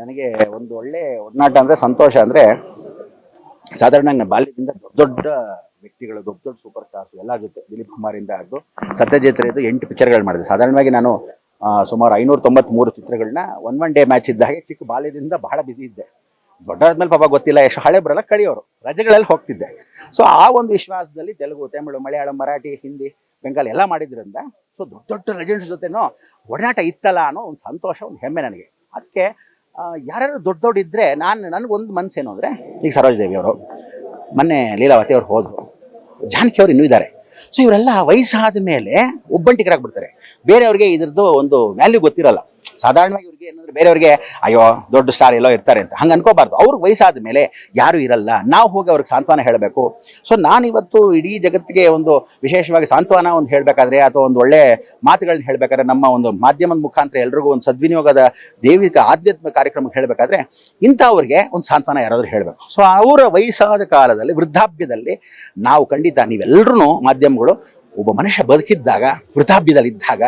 ನನಗೆ ಒಂದು ಒಳ್ಳೆ ಒಡನಾಟ ಅಂದರೆ ಸಂತೋಷ ಅಂದರೆ ಸಾಧಾರಣ ನನ್ನ ಬಾಲ್ಯದಿಂದ ದೊಡ್ಡ ದೊಡ್ಡ ವ್ಯಕ್ತಿಗಳು, ದೊಡ್ಡ ದೊಡ್ಡ ಸೂಪರ್ ಸ್ಟಾರ್ಸ್ ಎಲ್ಲ ಜೊತೆ ದಿಲೀಪ್ ಕುಮಾರಿಂದ ಆದ್ದು ಸತ್ಯಜಿತ್ ರೈದು ಎಂಟು ಪಿಕ್ಚರ್ಗಳು ಮಾಡಿದೆ. ಸಾಧಾರಣವಾಗಿ ನಾನು ಸುಮಾರು ಐನೂರ ತೊಂಬತ್ಮೂರು ಚಿತ್ರಗಳನ್ನ ಒನ್ ಒನ್ ಡೇ ಮ್ಯಾಚ್ ಇದ್ದ ಹಾಗೆ ಚಿಕ್ಕ ಬಾಲ್ಯದಿಂದ ಬಹಳ ಬಿಸಿ ಇದ್ದೆ. ದೊಡ್ಡಾದ್ಮೇಲೆ ಪಾಪ ಗೊತ್ತಿಲ್ಲ, ಎಷ್ಟು ಹಳೆ ಬರಲ್ಲ ಕಳಿಯೋರು ರಜೆಗಳಲ್ಲಿ ಹೋಗ್ತಿದ್ದೆ. ಸೊ ಆ ಒಂದು ವಿಶ್ವಾಸದಲ್ಲಿ ತೆಲುಗು, ತಮಿಳು, ಮಲಯಾಳಂ, ಮರಾಠಿ, ಹಿಂದಿ ಬೆಂಗಾಲಿ ಎಲ್ಲ ಮಾಡಿದ್ರಿಂದ ಸೊ ದೊಡ್ಡ ದೊಡ್ಡ ಲೆಜೆಂಡ್ಸ್ ಜೊತೆನೋ ಒಡನಾಟ ಇತ್ತಲ್ಲ ಅನ್ನೋ ಒಂದು ಸಂತೋಷ, ಒಂದು ಹೆಮ್ಮೆ ನನಗೆ. ಅದಕ್ಕೆ ಯಾರ್ಯಾರು ದೊಡ್ಡ ದೊಡ್ಡ ಇದ್ದರೆ ನಾನು, ನನಗೊಂದು ಮನಸ್ಸೇನು ಅಂದರೆ, ಈಗ ಸರೋಜ್ ದೇವಿ ಅವರು, ಮೊನ್ನೆ ಲೀಲಾವತಿ ಅವ್ರು ಹೋದರು. ಜಾನಕಿ ಅವರು ಇನ್ನೂ ಇದ್ದಾರೆ ಸೊ ಇವರೆಲ್ಲ ವಯಸ್ಸಾದ ಮೇಲೆ ಒಬ್ಬಂಟಿಗರಾಗ್ಬಿಡ್ತಾರೆ. ಬೇರೆಯವ್ರಿಗೆ ಇದ್ರದ್ದು ಒಂದು ವ್ಯಾಲ್ಯೂ ಗೊತ್ತಿರಲ್ಲ. ಸಾಧಾರಣವಾಗಿ ಇವ್ರಿಗೆ ಏನಂದ್ರೆ ಬೇರೆಯವ್ರಿಗೆ, ಅಯ್ಯೋ, ದೊಡ್ಡ ಸ್ಟಾರ್ ಎಲ್ಲೋ ಇರ್ತಾರೆ ಅಂತ. ಹಂಗೆ ಅನ್ಕೋಬಾರ್ದು. ಅವ್ರಿಗೆ ವಯಸ್ಸಾದ ಮೇಲೆ ಯಾರು ಇರಲ್ಲ. ನಾವು ಹೋಗಿ ಅವ್ರಿಗೆ ಸಾಂತ್ವನ ಹೇಳಬೇಕು. ಸೊ ನಾನು ಇವತ್ತು ಇಡೀ ಜಗತ್ತಿಗೆ ಒಂದು ವಿಶೇಷವಾಗಿ ಸಾಂತ್ವನ ಒಂದು ಹೇಳಬೇಕಾದ್ರೆ ಅಥವಾ ಒಂದು ಒಳ್ಳೆ ಮಾತುಗಳನ್ನ ಹೇಳಬೇಕಾದ್ರೆ ನಮ್ಮ ಒಂದು ಮಾಧ್ಯಮದ ಮುಖಾಂತರ ಎಲ್ರಿಗೂ ಒಂದು ಸದ್ವಿನಿಯೋಗದ ದೈವಿಕ ಆಧ್ಯಾತ್ಮಿಕ ಕಾರ್ಯಕ್ರಮಕ್ಕೆ ಹೇಳಬೇಕಾದ್ರೆ ಇಂಥವ್ರಿಗೆ ಒಂದು ಸಾಂತ್ವನ ಯಾರಾದರೂ ಹೇಳಬೇಕು. ಸೊ ಅವರ ವಯಸ್ಸಾದ ಕಾಲದಲ್ಲಿ, ವೃದ್ಧಾಪ್ಯದಲ್ಲಿ ನಾವು ಖಂಡಿತ ನೀವೆಲ್ಲರೂ ಮಾಧ್ಯಮಗಳು ಒಬ್ಬ ಮನುಷ್ಯ ಬದುಕಿದ್ದಾಗ ಇದ್ದಾಗ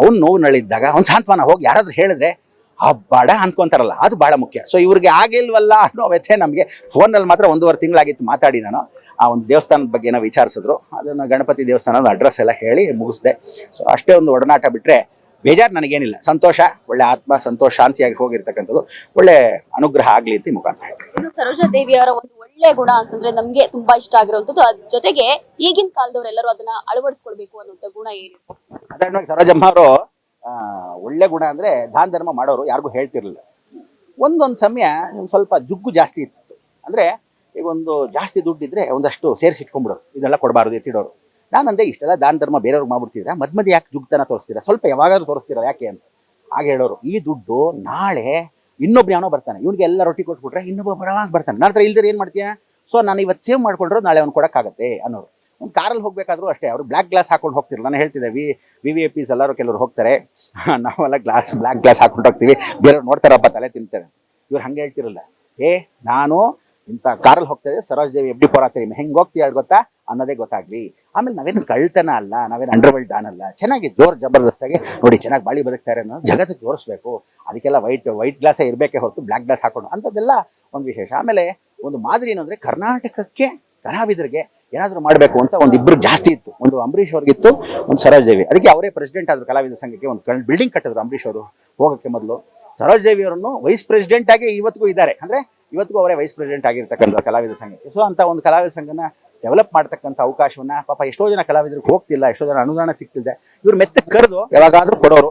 ಅವನು ನೋವಿನಲ್ಲಿದ್ದಾಗ, ಅವ್ನು ಸಾಂತ್ವನ ಹೋಗಿ ಯಾರಾದರೂ ಹೇಳಿದ್ರೆ, ಆ ಬಾಡ ಅಂದ್ಕೊಂತಾರಲ್ಲ, ಅದು ಭಾಳ ಮುಖ್ಯ. ಸೊ ಇವ್ರಿಗೆ ಆಗಿಲ್ವಲ್ಲ ಅನ್ನೋ ವ್ಯಥೆ ನಮಗೆ. ಫೋನಲ್ಲಿ ಮಾತ್ರ ಒಂದೂವರೆ ತಿಂಗಳಾಗಿತ್ತು ಮಾತಾಡಿ ನಾನು. ಆ ಒಂದು ದೇವಸ್ಥಾನದ ಬಗ್ಗೆ ಏನೋ ವಿಚಾರಿಸಿದ್ರು. ಅದನ್ನು ಗಣಪತಿ ದೇವಸ್ಥಾನದ ಅಡ್ರೆಸ್ ಎಲ್ಲ ಹೇಳಿ ಮುಗಿಸ್ದೆ. ಸೊ ಅಷ್ಟೇ ಒಂದು ಒಡನಾಟ ಬಿಟ್ಟರೆ ಬೇಜಾರು ನನಗೇನಿಲ್ಲ. ಸಂತೋಷ, ಒಳ್ಳೆ ಆತ್ಮ, ಸಂತೋಷ, ಶಾಂತಿಯಾಗಿ ಹೋಗಿರ್ತಕ್ಕಂಥದ್ದು. ಒಳ್ಳೆ ಅನುಗ್ರಹ ಆಗಲಿ ಅಂತ ಮುಖಾಂತರ ಸರೋಜಾ ದೇವಿಯವರ ಒಂದು ಒಳ್ಳೆ ಗುಣ ಅಂತಂದ್ರೆ ನಮ್ಗೆ ತುಂಬಾ ಇಷ್ಟ ಆಗಿರುವಂತದ್ದು ಅದ್ ಜೊತೆಗೆ ಈಗಿನ ಕಾಲದವರೆಲ್ಲರೂ ಅದನ್ನ ಅಳವಡಿಸ್ಕೊಳ್ಬೇಕು ಅನ್ನುವಂತ ಗುಣ ಏನಿದೆ? ಸಾಧಾರಣವಾಗಿ ಸರೋಜಮ್ಮ ಅವರು ಒಳ್ಳೆ ಗುಣ ಅಂದ್ರೆ ದಾನ ಧರ್ಮ ಮಾಡೋರು ಯಾರಿಗೂ ಹೇಳ್ತಿರ್ಲಿಲ್ಲ. ಒಂದೊಂದು ಸಮಯ ಸ್ವಲ್ಪ ಜುಗ್ಗು ಜಾಸ್ತಿ ಇತ್ತು. ಅಂದ್ರೆ ಈಗ ಒಂದು ಜಾಸ್ತಿ ದುಡ್ಡಿದ್ರೆ ಒಂದಷ್ಟು ಸೇರಿಸಿ ಇಟ್ಕೊಂಡ್ಬಿಡೋರು. ಇದೆಲ್ಲ ಕೊಡಬಾರ್ದು ಎತ್ತಿಡೋರು. ನಾನು ಅಂದೆ ಇಷ್ಟೆಲ್ಲ ದಾನ ಧರ್ಮ ಬೇರೆಯವ್ರಿಗೆ ಮಾಡ್ಬಿಡ್ತಿದ್ರೆ ಮಧ್ಯೆ ಯಾಕೆ ಜುಗ್ತನ ತೋರಿಸ್ತೀರಾ? ಸ್ವಲ್ಪ ಯಾವಾಗಾದ್ರೂ ತೋರಿಸ್ತೀರಾ ಯಾಕೆ ಅಂತ? ಹಾಗೆ ಹೇಳೋರು, ಈ ದುಡ್ಡು ನಾಳೆ ಇನ್ನೊಬ್ರು ಯಾವನೋ ಬರ್ತಾನೆ. ಇವನಿಗೆ ಎಲ್ಲ ರೊಟ್ಟಿ ಕೊಟ್ಬಿಟ್ರೆ ಇನ್ನೊಬ್ಬ ಬರವಾಗ ಬರ್ತಾನೆ. ನನ್ನ ಹತ್ರ ಇಲ್ದ್ರೆ ಏನು ಮಾಡ್ತೀಯಾ? ಸೊ ನಾನು ಇವತ್ತು ಸೇವ್ ಮಾಡ್ಕೊಂಡ್ರೆ ನಾಳೆ ಅವ್ನು ಕೊಡೋಕ್ಕಾಗತ್ತೆ ಅನ್ನೋರು. ಒಂದು ಕಾರಲ್ಲಿ ಹೋಗಬೇಕಾದ್ರೂ ಅಷ್ಟೇ, ಅವರು ಬ್ಲ್ಯಾಕ್ ಗ್ಲಾಸ್ ಹಾಕೊಂಡು ಹೋಗ್ತಿರು ನಾನು ಹೇಳ್ತಿದ್ದೆ, ವಿ ವಿ ಎ ಪಿಸ್ ಎಲ್ಲರೂ ಕೆಲವರು ಹೋಗ್ತಾರೆ. ನಾವೆಲ್ಲ ಗ್ಲಾಸ್ ಬ್ಲ್ಯಾಕ್ ಗ್ಲಾಸ್ ಹಾಕೊಂಡು ಹೋಗ್ತೀವಿ. ಬೇರೆಯವ್ರು ನೋಡ್ತಾರಪ್ಪ, ತಲೆ ತಿಂತಾರೆ. ಇವ್ರು ಹಂಗೆ ಹೇಳ್ತಿರಲ್ಲ, ಏ, ನಾನು ಇಂಥ ಕಾರಲ್ಲಿ ಹೋಗ್ತಾ ಇದ್ದೆ ಸರೋಜ್ ದೇವಿ ಎಬ್ಡಿ ಪೋರಾತ್ರಿ ಹೆಂಗೆ ಹೋಗ್ತೀಯ ಗೊತ್ತಾ? ಅನ್ನೋದೇ ಗೊತ್ತಾಗ್ಲಿ. ಆಮೇಲೆ ನಾವೇನು ಕಳ್ತನ ಅಲ್ಲ, ನಾವೇನು ಅಂಡರ್ವರ್ಲ್ಡ್ ಡಾನ್ ಅಲ್ಲ. ಚೆನ್ನಾಗಿ ಜೋರು ಜಬರ್ದಸ್ತಾಗಿ ನೋಡಿ ಚೆನ್ನಾಗಿ ಬಾಳಿ ಬದುಕ್ತಾರೆ ಅನ್ನೋ ಜಗತ್ತಿಗೆ ತೋರಿಸ್ಬೇಕು ಅದಕ್ಕೆಲ್ಲ ವೈಟ್ ವೈಟ್ ಗ್ಲಾಸೇ ಇರಬೇಕೆ ಹೊರತು ಬ್ಲ್ಯಾಕ್ ಗ್ಲಾಸ್ ಹಾಕೊಂಡು ಅಂಥದ್ದೆಲ್ಲ ಒಂದು ವಿಶೇಷ. ಆಮೇಲೆ ಒಂದು ಮಾದರಿ ಏನು ಅಂದರೆ ಕರ್ನಾಟಕಕ್ಕೆ ಕಲಾವಿದರಿಗೆ ಏನಾದರೂ ಮಾಡಬೇಕು ಅಂತ ಒಂದು ಇಬ್ಬರು ಜಾಸ್ತಿ ಇತ್ತು. ಒಂದು ಅಂಬರೀಷ್ ಅವ್ರಿಗಿತ್ತು ಒಂದು ಸರೋಜ್ ದೇವಿ. ಅದಕ್ಕೆ ಅವರೇ ಪ್ರೆಸಿಡೆಂಟ್ ಆದ್ರು ಕಲಾವಿದ ಸಂಘಕ್ಕೆ ಒಂದು ಬಿಲ್ಡಿಂಗ್ ಕಟ್ಟಿದ್ರು ಅಂಬರೀಷ್ ಅವರು ಹೋಗೋಕ್ಕೆ ಮೊದಲು. ಸರೋಜ್ ದೇವಿ ಅವರನ್ನು ವೈಸ್ ಪ್ರೆಸಿಡೆಂಟ್ ಆಗಿ ಇವತ್ತಿಗೂ ಇದ್ದಾರೆ. ಅಂದ್ರೆ ಇವತ್ತಿಗೂ ಅವರೇ ವೈಸ್ ಪ್ರೆಸಿಡೆಂಟ್ ಆಗಿರ್ತಕ್ಕಂಥ ಕಲಾವಿದ ಸಂಘಕ್ಕೆ ಸೊ ಅಂತ ಒಂದು ಕಲಾವಿದ ಸಂಘನ ಡೆವಲಪ್ ಮಾಡ್ತಕ್ಕಂಥ ಅವಕಾಶವನ್ನ ಪಾಪ ಎಷ್ಟೋ ಜನ ಕಲಾವಿದರಿಗೆ ಹೋಗ್ತಿಲ್ಲ ಎಷ್ಟೋ ಜನ ಅನುದಾನ ಸಿಗ್ತಿದೆ. ಇವ್ರು ಮೆತ್ತ ಕರೆದು ಯಾವಾಗಾದ್ರೂ ಕೊಡೋರು.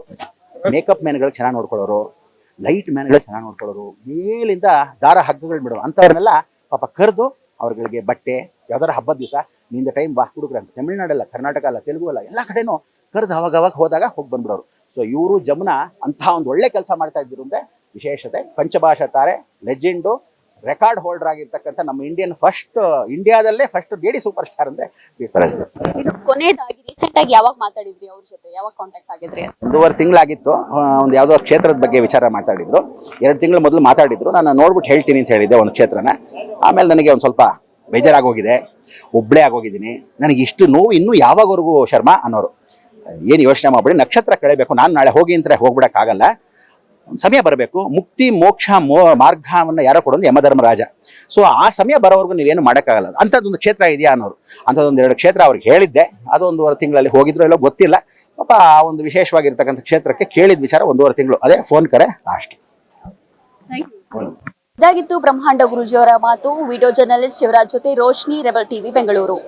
ಮೇಕಪ್ ಮ್ಯಾನ್ಗಳು ಚೆನ್ನಾಗಿ ನೋಡ್ಕೊಳ್ಳೋರು ಲೈಟ್ ಮ್ಯಾನ್ಗಳು ಚೆನ್ನಾಗಿ ನೋಡ್ಕೊಳ್ಳೋರು ಮೇಲಿಂದ ದಾರ ಹಗ್ಗಗಳು ಬಿಡೋರು ಅಂಥವ್ರನ್ನೆಲ್ಲ ಪಾಪ ಕರೆದು ಅವ್ರಗಳಿಗೆ ಬಟ್ಟೆ ಯಾವ್ದಾರ ಹಬ್ಬದ ದಿವಸ ನಿಂದ ಟೈಮ್ ಬಾ ಹುಡುಗ್ರೆ ಅಂತ. ತಮಿಳ್ನಾಡಲ್ಲ ಕರ್ನಾಟಕ ಅಲ್ಲ ತೆಲುಗು ಅಲ್ಲ ಎಲ್ಲ ಕಡೆನೂ ಕರೆದು ಅವಾಗ ಅವಾಗ ಹೋದಾಗ ಹೋಗಿ ಬಂದ್ಬಿಡೋರು. ಸೊ ಇವರು ಜಮುನಾ ಅಂತಹ ಒಂದು ಒಳ್ಳೆ ಕೆಲಸ ಮಾಡ್ತಾ ಇದ್ರು ಅಂದ್ರೆ ವಿಶೇಷತೆ ಪಂಚಭಾಷಾ ತಾರೆ ಲೆಜೆಂಡು ರೆಕಾರ್ಡ್ ಹೋಲ್ಡರ್ ಆಗಿರ್ತಕ್ಕಂಥ ನಮ್ಮ ಇಂಡಿಯನ್ ಫಸ್ಟ್ ಇಂಡಿಯಾದಲ್ಲೇ ಫಸ್ಟ್ ಲೇಡಿ ಸೂಪರ್ ಸ್ಟಾರ್ ಅಂದ್ರೆ ಬಿ ಕೊನೆಯದಾಗಿ ರೀಸೆಂಟ್ ಆಗಿ ಯಾವಾಗ ಮಾತಾಡಿದ್ರಿ ಅವ್ರ ಜೊತೆ? ಯಾವಾಗ ಕಾಂಟ್ಯಾಕ್ಟ್ ಆಗಿದ್ರಿ ಒಂದೂವರೆ ತಿಂಗಳಾಗಿತ್ತು. ಒಂದು ಯಾವುದೋ ಕ್ಷೇತ್ರದ ಬಗ್ಗೆ ವಿಚಾರ ಮಾತಾಡಿದ್ರು. ಎರಡು ತಿಂಗಳು ಮೊದಲು ಮಾತಾಡಿದ್ರು. ನಾನು ನೋಡ್ಬಿಟ್ಟು ಹೇಳ್ತೀನಿ ಅಂತ ಹೇಳಿದ್ದೆ ಒಂದು ಕ್ಷೇತ್ರನ. ಆಮೇಲೆ ನನಗೆ ಒಂದು ಸ್ವಲ್ಪ ಬೇಜಾರಾಗೋಗಿದೆ. ಒಬ್ಬಳೇ ಆಗೋಗಿದ್ದೀನಿ. ನನಗೆ ಇಷ್ಟು ನೋವು ಇನ್ನೂ ಯಾವಾಗವರೆಗೂ ಶರ್ಮಾ ಅನ್ನೋರು. ಏನು ಯೋಚನೆ ಮಾಡ್ಬೇಡಿ ನಕ್ಷತ್ರ ಕಳೆಯಬೇಕು ನಾನು ನಾಳೆ ಹೋಗಿ ಅಂತ ಹೋಗ್ಬಿಡಕ್ಕಾಗಲ್ಲ. ಸಮಯ ಬರಬೇಕು. ಮುಕ್ತಿ ಮೋಕ್ಷ ಮೋ ಮಾರ್ಗವನ್ನು ಯಾರೋ ಕೊಡೋದು ಯಮಧರ್ಮರಾಜ. ಸೊ ಆ ಸಮಯ ಬರೋವರೆಗೂ ನೀವೇನು ಮಾಡೋಕ್ಕಾಗಲ್ಲ. ಅಂಥದ್ದೊಂದು ಕ್ಷೇತ್ರ ಇದೆಯಾ ಅನ್ನೋರು. ಅಂಥದ್ದೊಂದು ಎರಡು ಕ್ಷೇತ್ರ ಅವ್ರಿಗೆ ಹೇಳಿದ್ದೆ. ಅದು ಒಂದೂವರೆ ತಿಂಗಳಲ್ಲಿ ಹೋಗಿದ್ರು ಎಲ್ಲೋ ಗೊತ್ತಿಲ್ಲ. ಪಾಪ ಆ ಒಂದು ವಿಶೇಷವಾಗಿರ್ತಕ್ಕಂಥ ಕ್ಷೇತ್ರಕ್ಕೆ ಕೇಳಿದ ವಿಚಾರ ಒಂದೂವರೆ ತಿಂಗಳು. ಅದೇ ಫೋನ್ ಕರೆ ಲಾಸ್ಟ್ ಇದಾಗಿತ್ತು ಬ್ರಹ್ಮಾಂಡ ಗುರುಜಿಯವರ ಮಾತು. ವಿಡಿಯೋ ಜರ್ನಲಿಸ್ಟ್ ಶಿವರಾಜ್ ಜೊತೆ ರೋಶ್ನಿ ರೆಬಲ್ ಟಿವಿ ಬೆಂಗಳೂರು.